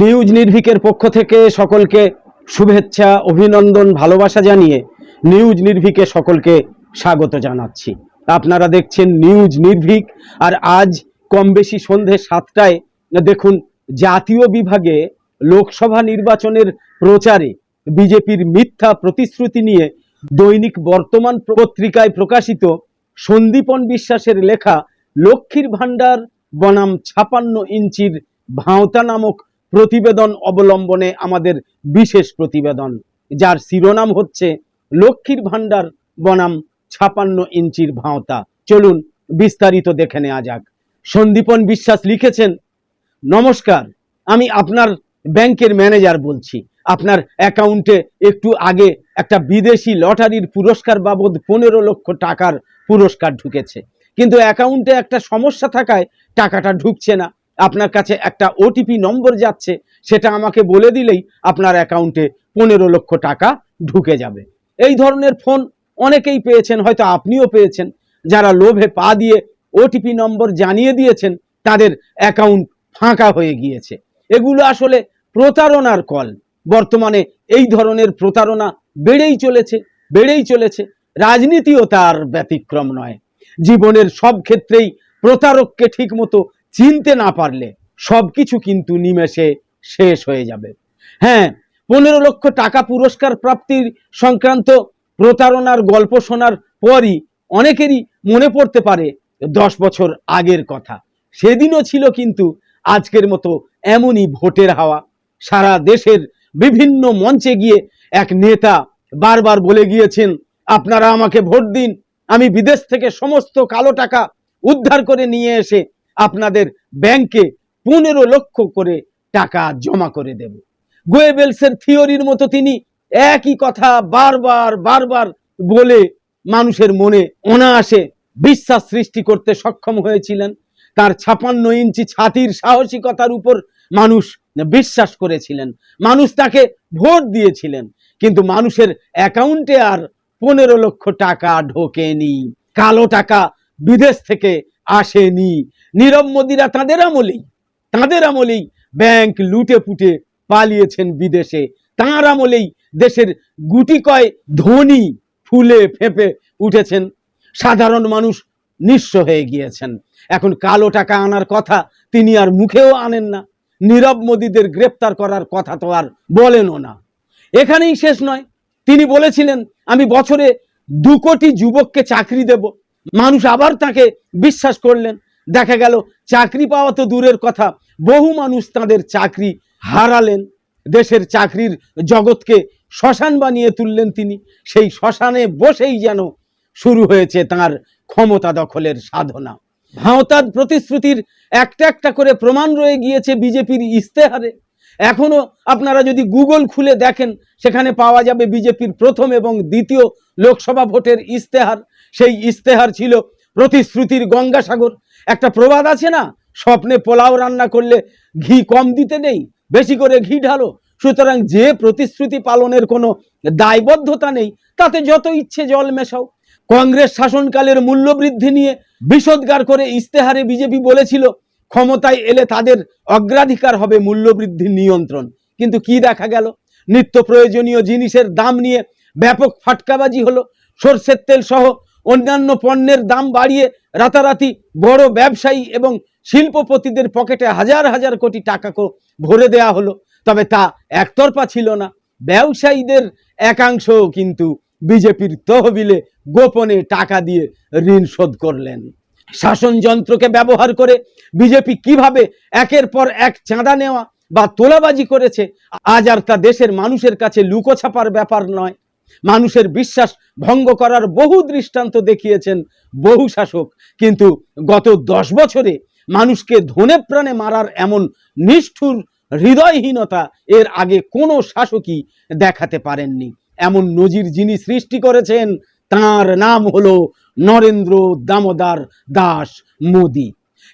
News নির্ভিকের পক্ষ থেকে সকলকে শুভেচ্ছা, অভিনন্দন, ভালোবাসা জানিয়ে নিউজ নির্ভিকে সকলকে স্বাগত জানাচ্ছি। আপনারা দেখছেন নিউজ নির্ভিক, আর আজ কম বেশি সন্ধে সাতটায় দেখুন, জাতীয় বিভাগে লোকসভা নির্বাচনের প্রচারে বিজেপির মিথ্যা প্রতিশ্রুতি নিয়ে দৈনিক বর্তমান পত্রিকায় প্রকাশিত সন্দীপন বিশ্বাসের লেখা, লক্ষ্মীর ভাণ্ডার বনাম ছাপান্ন ইঞ্চির ভাঁওতা নামক প্রতিবেদন অবলম্বনে আমাদের বিশেষ প্রতিবেদন, যার শিরোনাম হচ্ছে লক্ষ্মীর ভাণ্ডার বনাম ছাপান্ন ইঞ্চির ভাঁওতা। চলুন বিস্তারিত দেখে নেওয়া যাক। সন্দীপন বিশ্বাস লিখেছেন, নমস্কার, আমি আপনার ব্যাংকের ম্যানেজার বলছি। আপনার অ্যাকাউন্টে একটু আগে একটা বিদেশি লটারির পুরস্কার বাবদ পনেরো লক্ষ টাকার পুরস্কার ঢুকেছে। কিন্তু অ্যাকাউন্টে একটা সমস্যা থাকায় টাকাটা ঢুকছে না। আপনার কাছে একটা ওটিপি নম্বর যাচ্ছে, সেটা আমাকে বলে দিলেই আপনার অ্যাকাউন্টে পনেরো লক্ষ টাকা ঢুকে যাবে। এই ধরনের ফোন অনেকেই পেয়েছেন, হয়তো আপনিও পেয়েছেন, যারা লোভে পা দিয়ে ওটিপি নম্বর জানিয়ে দিয়েছেন, তাদের অ্যাকাউন্ট ফাঁকা হয়ে গিয়েছে। এগুলো আসলে প্রতারণার কল। বর্তমানে এই ধরনের প্রতারণা বেড়েই চলেছে বেড়েই চলেছে। রাজনীতিও তার ব্যতিক্রম নয়। জীবনের সব ক্ষেত্রেই প্রতারককে ঠিকমতো চিনতে না পারলে সব কিছু কিন্তু নিমেষে শেষ হয়ে যাবে। হ্যাঁ পনেরো লক্ষ টাকা পুরস্কার প্রাপ্তির সংক্রান্ত প্রতারণার গল্প শোনার পরই অনেকেরই মনে পড়তে পারে দশ বছর আগের কথা। সেদিনও ছিল কিন্তু আজকের মতো এমনই ভোটের হাওয়া। সারা দেশের বিভিন্ন মঞ্চে গিয়ে এক নেতা বারবার বলে গিয়েছেন, আপনারা আমাকে ভোট দিন, আমি বিদেশ থেকে সমস্ত কালো টাকা উদ্ধার করে নিয়ে এসে আপনাদের ব্যাংকে পনেরো লক্ষ করে টাকা জমা করে দেব। গোয়েবেলসের থিওরির মতো তিনি একই কথা বারবার বারবার বলে মানুষের মনে অনায়াসে বিশ্বাস সৃষ্টি করতে সক্ষম হয়েছিলেন। তার ছাপান্ন ইঞ্চি ছাতির সাহসিকতার উপর মানুষ বিশ্বাস করেছিলেন। মানুষ তাকে ভোট দিয়েছিলেন, কিন্তু মানুষের অ্যাকাউন্টে আর পনেরো লক্ষ টাকা ঢোকেনি। কালো টাকা বিদেশ থেকে আসেনি। নীরব মোদিরা তাদের আমলেই তাদের আমলেই ব্যাংক লুটে পুটে পালিয়েছেন বিদেশে। তাঁর আমলেই দেশের গুটি কয় ধনী ফুলে ফেপে উঠেছেন। সাধারণ মানুষ নিঃস্ব হয়ে গিয়েছেন। এখন কালো টাকা আনার কথা তিনি আর মুখেও আনেন না। নীরব মোদীদের গ্রেপ্তার করার কথা তো আর বলেনও না। এখানেই শেষ নয়। তিনি বলেছিলেন, আমি বছরে দু কোটি যুবককে চাকরি দেব। মানুষ আবার তাকে বিশ্বাস করলেন। দেখা গেল, চাকরি পাওয়া তো দূরের কথা। বহু মানুষ তাদের চাকরি হারালেন। দেশের চাকরির জগৎকে শ্মশান বানিয়ে তুললেন তিনি। সেই শ্মশানে বসেই যেন শুরু হয়েছে তার ক্ষমতা দখলের সাধনা। ভাঁওতার প্রতিশ্রুতির একটা একটা করে প্রমাণ রয়ে গিয়েছে বিজেপির ইস্তেহারে এখনও আপনারা যদি গুগল খুলে দেখেন, সেখানে পাওয়া যাবে বিজেপির প্রথম এবং দ্বিতীয় লোকসভা ভোটের ইস্তেহার সেই ইস্তেহার ছিল প্রতিশ্রুতির গঙ্গাসাগর। একটা প্রবাদ আছে না? স্বপ্নে পোলাও রান্না করলে ঘি কম দিতে নেই, বেশি করে ঘি ঢালো। সুতরাং যে প্রতিশ্রুতি পালনের কোনো দায়বদ্ধতা নেই, তাতে যত ইচ্ছে জল মেশাও। কংগ্রেস শাসনকালের মূল্যবৃদ্ধি নিয়ে বিষোদ্গার করে ইস্তেহারে বিজেপি বলেছিল, ক্ষমতায় এলে তাদের অগ্রাধিকার হবে মূল্যবৃদ্ধির নিয়ন্ত্রণ। কিন্তু কি দেখা গেল? নিত্য প্রয়োজনীয় জিনিসের দাম নিয়ে ব্যাপক ফাটকাবাজি হলো। সর্ষের তেল সহ অন্যান্য পণ্যের দাম বাড়িয়ে রাতারাতি বড় ব্যবসায়ী এবং শিল্পপতিদের পকেটে হাজার হাজার কোটি টাকা ভরে দেয়া হলো। তবে তা একতরফা ছিল না। ব্যবসায়ীদের একাংশ কিন্তু বিজেপির তহবিলে গোপনে টাকা দিয়ে ঋণ শোধ করলেন। শাসন যন্ত্রকে ব্যবহার করে বিজেপি কীভাবে একের পর এক চাঁদা নেওয়া বা তোলাবাজি করেছে, আজ আর তা দেশের মানুষের কাছে লুকোছাপার ব্যাপার নয়। মানুষের বিশ্বাস ভঙ্গ করার বহু দৃষ্টান্ত দেখিয়েছেন বহু শাসক। কিন্তু গত দশ বছরে মানুষকে ধনে প্রাণে মারার এমন নিষ্ঠুর হৃদয়হীনতা এর আগে কোনো শাসকই দেখাতে পারেননি। এমন নজির যিনি সৃষ্টি করেছেন, তার নাম হলো নরেন্দ্র দামোদর দাস মোদি।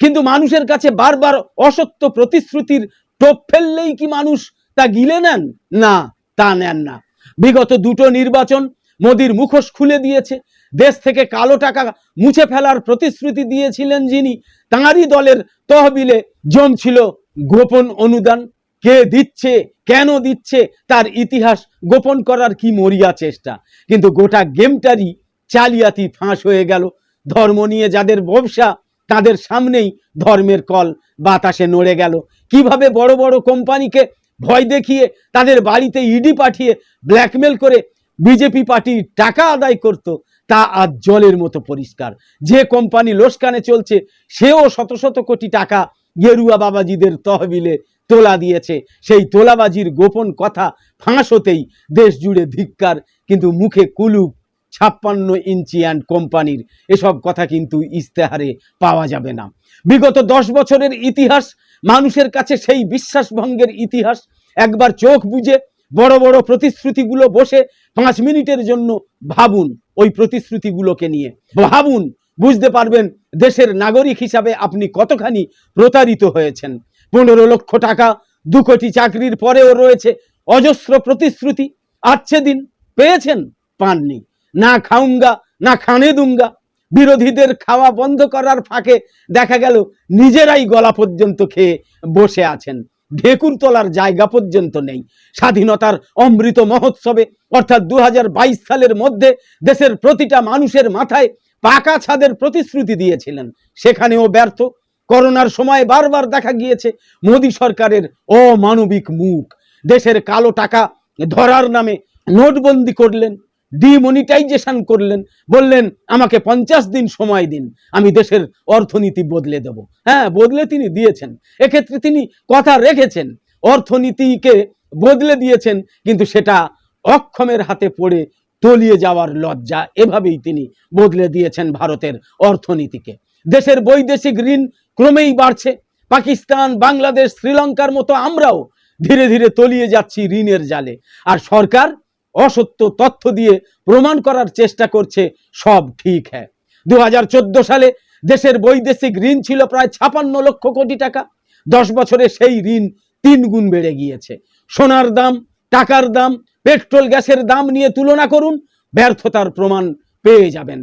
কিন্তু মানুষের কাছে বারবার অসত্য প্রতিশ্রুতির টোপ ফেললেই কি মানুষ তা গিলে নেন? না, তা নেন না। বিগত দুটো নির্বাচন মোদির মুখোশ খুলে দিয়েছে। দেশ থেকে কালো টাকা মুছে ফেলার প্রতিশ্রুতি দিয়েছিলেন যিনি, তাঁরই দলের তহবিলে জমছিল গোপন অনুদান। কে দিচ্ছে, কেন দিচ্ছে, তার ইতিহাস গোপন করার কি মরিয়া চেষ্টা? কিন্তু গোটা গেমটারই চালিয়াতি ফাঁস হয়ে গেল। ধর্ম নিয়ে যাদের ব্যবসা, তাদের সামনেই ধর্মের কল বাতাসে নড়ে গেল। কীভাবে বড় বড় কোম্পানিকে ভয় দেখিয়ে তাদের বাড়িতে ইডি পাঠিয়ে ব্ল্যাকমেল করে বিজেপি পার্টি টাকা আদায় করত, তা আজ জলের মতো পরিষ্কার। যে কোম্পানি লোসকানে চলছে, সেও শত শত কোটি টাকা গেরুয়া বাবাজিদের তহবিলে তোলা দিয়েছে। সেই তোলাবাজির গোপন কথা ফাঁস হতেই দেশ জুড়ে ধিক্কার, কিন্তু মুখে কুলুপ ছাপ্পান্ন ইঞ্চি অ্যান্ড কোম্পানির। এসব কথা কিন্তু ইস্তেহারে পাওয়া যাবে না। বিগত দশ বছরের ইতিহাস মানুষের কাছে সেই বিশ্বাসভঙ্গের ইতিহাস একবার চোখ বুঝে বড় বড় প্রতিশ্রুতিগুলো বসে পাঁচ মিনিটের জন্য ভাবুন ওই প্রতিশ্রুতিগুলোকে নিয়ে। ভাবুন, বুঝতে পারবেন দেশের নাগরিক হিসাবে আপনি কতখানি প্রতারিত হয়েছেন। পনেরো লক্ষ টাকা, দু কোটি চাকরির পরেও রয়েছে অজস্র প্রতিশ্রুতি। আচ্ছে দিন পেয়েছেন, পাননি। না খাউঙ্গা, না খানে দুঙ্গা বিরোধীদের খাওয়া বন্ধ করার ফাঁকে দেখা গেল নিজেরাই গলা পর্যন্ত খেয়ে বসে আছেন। ঢেকুর তোলার জায়গা পর্যন্ত নেই। স্বাধীনতার অমৃত মহোৎসবে, অর্থাৎ দু হাজার বাইশ সালের মধ্যে দেশের প্রতিটা মানুষের মাথায় পাকা ছাদের প্রতিশ্রুতি দিয়েছিলেন। সেখানেও ব্যর্থ। করোনার সময় বারবার দেখা গিয়েছে মোদী সরকারের অমানবিক মুখ। দেশের কালো টাকা ধরার নামে নোটবন্দি করলেন। ডিমনিটাইজেশন করলেন, বললেন, আমাকে পঞ্চাশ দিন সময় দিন, আমি দেশের অর্থনীতি বদলে দেব। হ্যাঁ বদলে তিনি দিয়েছেন। এক্ষেত্রে তিনি কথা রেখেছেন, অর্থনীতিকে বদলে দিয়েছেন, কিন্তু সেটা অক্ষমের হাতে পড়ে তলিয়ে যাওয়ার লজ্জা। এভাবেই তিনি বদলে দিয়েছেন ভারতের অর্থনীতিকে। দেশের বৈদেশিক ঋণ ক্রমেই বাড়ছে। পাকিস্তান, বাংলাদেশ, শ্রীলঙ্কার মতো আমরাও ধীরে ধীরে তলিয়ে যাচ্ছি ঋণের জালে। আর সরকার অসত্য তথ্য দিয়ে প্রমাণ করার চেষ্টা করছে, সব ঠিক হ্যাঁ। দু হাজার চোদ্দ সালে দেশের বৈদেশিক ঋণ ছিল প্রায় ছাপান্ন লক্ষ কোটি টাকা। দশ বছরে সেই ঋণ তিন গুণ বেড়ে গিয়েছে। সোনার দাম, টাকার দাম, পেট্রোল, গ্যাসের দাম নিয়ে তুলনা করুন, ব্যর্থতার প্রমাণ পেয়ে যাবেন।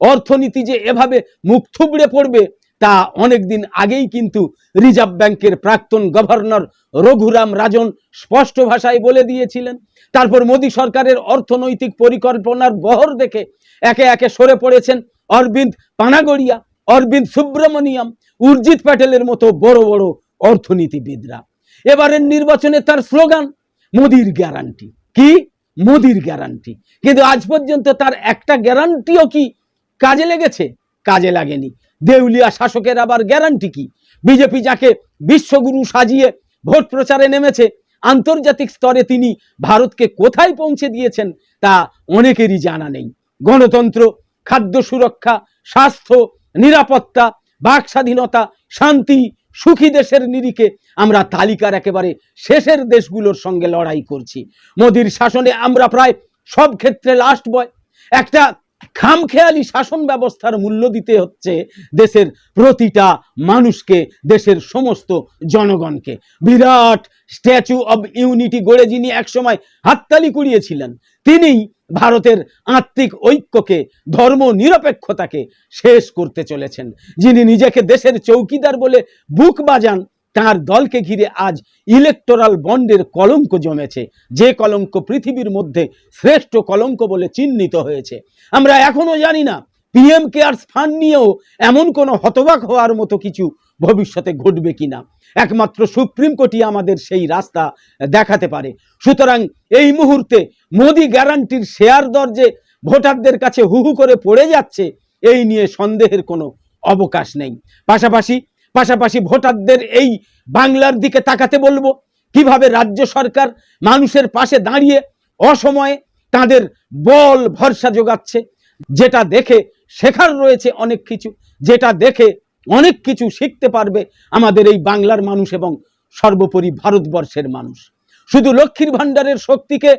অর্থনীতি যে এভাবে মুখ থুবড়ে পড়বে তা অনেকদিন আগেই কিন্তু রিজার্ভ ব্যাংকের প্রাক্তন গভর্নর রঘুরাম রাজন স্পষ্ট ভাষায় বলে দিয়েছিলেন। তারপর মোদী সরকারের অর্থনৈতিক পরিকল্পনার বহর দেখে একে একে সরে পড়েছেন অরবিন্দ পানাগড়িয়া, অরবিন্দ সুব্রমণিয়াম, উর্জিত প্যাটেলের মতো বড় বড় অর্থনীতিবিদরা। এবারের নির্বাচনে তার স্লোগান, মোদির গ্যারান্টি। কি? মোদির গ্যারান্টি। কিন্তু আজ পর্যন্ত তার একটা গ্যারান্টিও কি কাজে লেগেছে? কাজে লাগেনি। দেউলিয়া শাসকের আবার গ্যারান্টি কি? বিজেপি যাকে বিশ্বগুরু সাজিয়ে ভোট প্রচারে নেমেছে, আন্তর্জাতিক স্তরে তিনি ভারতকে কোথায় পৌঁছে দিয়েছেন তা অনেকেরই জানা নেই। গণতন্ত্র, খাদ্য সুরক্ষা, স্বাস্থ্য, নিরাপত্তা, বাক স্বাধীনতা, শান্তি, সুখী দেশের নিরিখে আমরা তালিকার একেবারে শেষের দেশগুলোর সঙ্গে লড়াই করছি। মোদির শাসনে আমরা প্রায় সব ক্ষেত্রে লাস্ট বয় একটা খামখেয়ালি শাসন ব্যবস্থার মূল্য দিতে হচ্ছে দেশের প্রতিটা মানুষকে, দেশের সমস্ত জনগণকে। বিরাট স্ট্যাচু অব ইউনিটি গড়ে যিনি একসময় হাততালি কুড়িয়েছিলেন, তিনিই ভারতের আত্মিক ঐক্যকে, ধর্ম নিরপেক্ষতাকে শেষ করতে চলেছেন। যিনি নিজেকে দেশের চৌকিদার বলে বুক বাজান তার দলকে ঘিরে আজ ইলেকটোরাল বন্ডের কলঙ্ক জমেছে। যে কলঙ্ক পৃথিবীর মধ্যে শ্রেষ্ঠ কলঙ্ক বলে চিহ্নিত হয়েছে। আমরা এখনও জানি না পিএম কেয়ার্স ফান্ড নিয়েও এমন কোনো হতবাক হওয়ার মতো কিছু ভবিষ্যতে ঘটবে কিনা। একমাত্র সুপ্রিম কোর্টই আমাদের সেই রাস্তা দেখাতে পারে। সুতরাং এই মুহূর্তে মোদি গ্যারান্টির শেয়ার দর যে ভোটারদের কাছে হুহু করে পড়ে যাচ্ছে, এই নিয়ে সন্দেহের কোনো অবকাশ নেই। পাশাপাশি পাশাপাশি ভোটারদের এই বাংলার দিকে তাকাতে বলব, কীভাবে রাজ্য সরকার মানুষের পাশে দাঁড়িয়ে অসময়ে তাদের বল ভরসা যোগাচ্ছে, যেটা দেখে শেখার রয়েছে অনেক কিছু, যেটা দেখে অনেক কিছু শিখতে পারবে আমাদের এই বাংলার মানুষ এবং সর্বোপরি ভারতবর্ষের মানুষ। শুধু লক্ষ্মীর ভাণ্ডারের শক্তিকে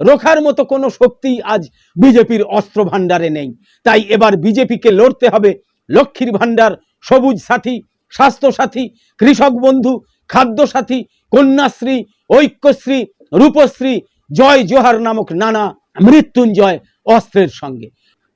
রোখার মতো কোনো শক্তি আজ বিজেপির অস্ত্র ভাণ্ডারে নেই। তাই এবার বিজেপিকে লড়তে হবে লক্ষ্মীর ভাণ্ডার সবুজ সাথী স্বাস্থ্যসাথী, কৃষক বন্ধু খাদ্য সাথী কন্যাশ্রী, ঐক্যশ্রী, রূপশ্রী, জয় জোহার নামক নানা মৃত্যুঞ্জয় অস্ত্রের সঙ্গে।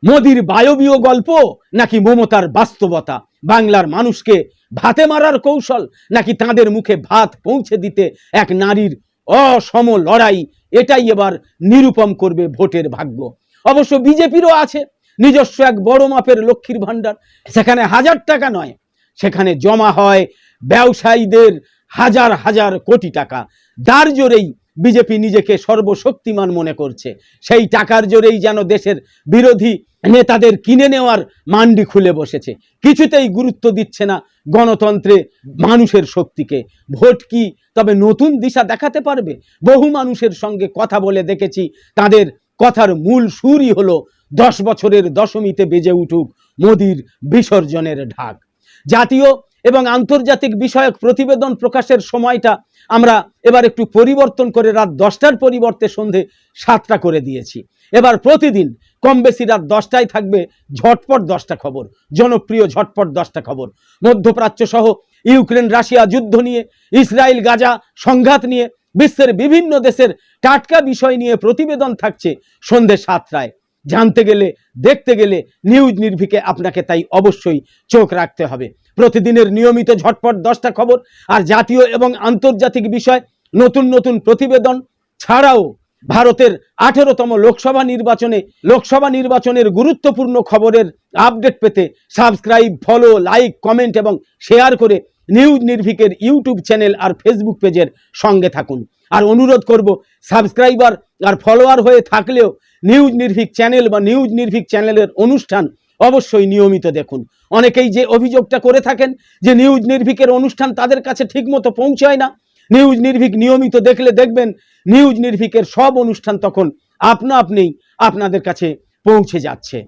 মোদির বায়বীয় গল্প নাকি মমতার বাস্তবতা? বাংলার মানুষকে ভাতে মারার কৌশল নাকি তাদের মুখে ভাত পৌঁছে দিতে এক নারীর অসম লড়াই? এটাই এবার নিরূপম করবে ভোটের ভাগ্য। অবশ্য বিজেপিরও আছে, নিজস্ব এক বড় মাপের লক্ষ্মীর ভাণ্ডার। সেখানে হাজার টাকা নয় সেখানে জমা হয় ব্যবসায়ীদের হাজার হাজার কোটি টাকা। যার জোরেই বিজেপি নিজেকে সর্বশক্তিমান মনে করছে। সেই টাকার জোরেই যেন দেশের বিরোধী নেতাদের কিনে নেওয়ার মান্ডি খুলে বসেছে। কিছুতেই গুরুত্ব দিচ্ছে না গণতন্ত্রে মানুষের শক্তিকে। ভোট কি তবে নতুন দিশা দেখাতে পারবে? বহু মানুষের সঙ্গে কথা বলে দেখেছি, তাদের কথার মূল সুরই হলো, দশ বছরের দশমীতে বেজে উঠুক মোদির বিসর্জনের ঢাক। জাতীয় এবং আন্তর্জাতিক বিষয়ক প্রতিবেদন প্রকাশের সময়টা আমরা এবার একটু পরিবর্তন করে রাত দশটার পরিবর্তে সন্ধে সাতটা করে দিয়েছি। এবার প্রতিদিন কম বেশি রাত দশটায় থাকবে ঝটপট দশটা খবর, জনপ্রিয় ঝটপট দশটা খবর। মধ্যপ্রাচ্য সহ ইউক্রেন, রাশিয়া যুদ্ধ নিয়ে, ইসরায়েল, গাজা সংঘাত নিয়ে, বিশ্বের বিভিন্ন দেশের টাটকা বিষয় নিয়ে প্রতিবেদন থাকছে সন্ধে সাতটায়। জানতে গেলে, দেখতে গেলে নিউজ নির্ভিকে আপনাকে তাই অবশ্যই চোখ রাখতে হবে। প্রতিদিনের নিয়মিত ঝটপট দশটা খবর আর জাতীয় এবং আন্তর্জাতিক বিষয়, নতুন নতুন প্রতিবেদন ছাড়াও ভারতের আঠেরোতম লোকসভা নির্বাচনে, লোকসভা নির্বাচনের গুরুত্বপূর্ণ খবরের আপডেট পেতে সাবস্ক্রাইব, ফলো, লাইক, কমেন্ট এবং শেয়ার করে নিউজ নির্ভিকের ইউটিউব চ্যানেল আর ফেসবুক পেজের সঙ্গে থাকুন। আর অনুরোধ করব, সাবস্ক্রাইবার আর ফলোয়ার হয়ে থাকলেও নিউজ নির্ভিক চ্যানেল বা নিউজ নির্ভিক চ্যানেলের অনুষ্ঠান অবশ্যই নিয়মিত দেখুন। অনেকেই যে অভিযোগটা করে থাকেন যে নিউজ নির্ভিকের অনুষ্ঠান তাদের কাছে ঠিকমতো পৌঁছায় না, নিউজ নির্ভিক নিয়মিত দেখলে দেখবেন নিউজ নির্ভিকের সব অনুষ্ঠান তখন আপনা আপনিই আপনাদের কাছে পৌঁছে যাচ্ছে।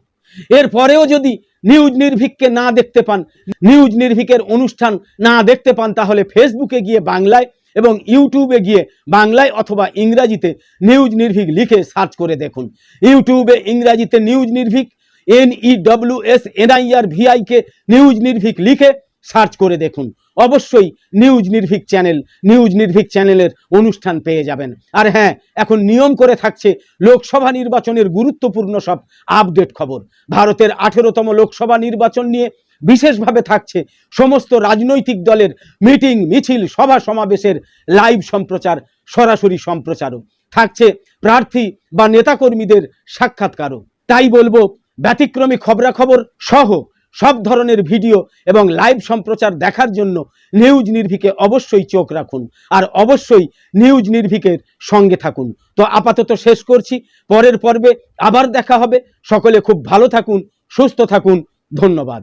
এরপরেও যদি নিউজ নির্ভিককে না দেখতে পান, নিউজ নির্ভিকের অনুষ্ঠান না দেখতে পান, তাহলে ফেসবুকে গিয়ে বাংলায় এবং ইউটিউবে গিয়ে বাংলায় অথবা ইংরাজিতে নিউজ নির্ভীক লিখে সার্চ করে দেখুন। ইউটিউবে ইংরাজিতে news Nirbhik N E S NIR VIK news Nirbhik লিখে সার্চ করে দেখুন। অবশ্যই news Nirbhik channel, news Nirbhik চ্যানেলের অনুষ্ঠান পেয়ে যাবেন। আর হ্যাঁ এখন নিয়ম করে থাকছে লোকসভা নির্বাচনের গুরুত্বপূর্ণ সব আপডেট খবর। ভারতের আঠেরোতম লোকসভা নির্বাচন নিয়ে বিশেষভাবে থাকছে সমস্ত রাজনৈতিক দলের মিটিং, মিছিল, সভা সমাবেশের লাইভ সম্প্রচার, সরাসরি সম্প্রচারও। থাকছে প্রার্থী বা নেতাকর্মীদের সাক্ষাৎকারও। তাই বলব, ব্যতিক্রমী খবরাখবর সহ সব ধরনের ভিডিও এবং লাইভ সম্প্রচার দেখার জন্য নিউজ নির্ভিকে অবশ্যই চোখ রাখুন আর অবশ্যই নিউজ নির্ভিকের সঙ্গে থাকুন। তো আপাতত শেষ করছি, পরের পর্বে আবার দেখা হবে। সকলে খুব ভালো থাকুন, সুস্থ থাকুন। ধন্যবাদ।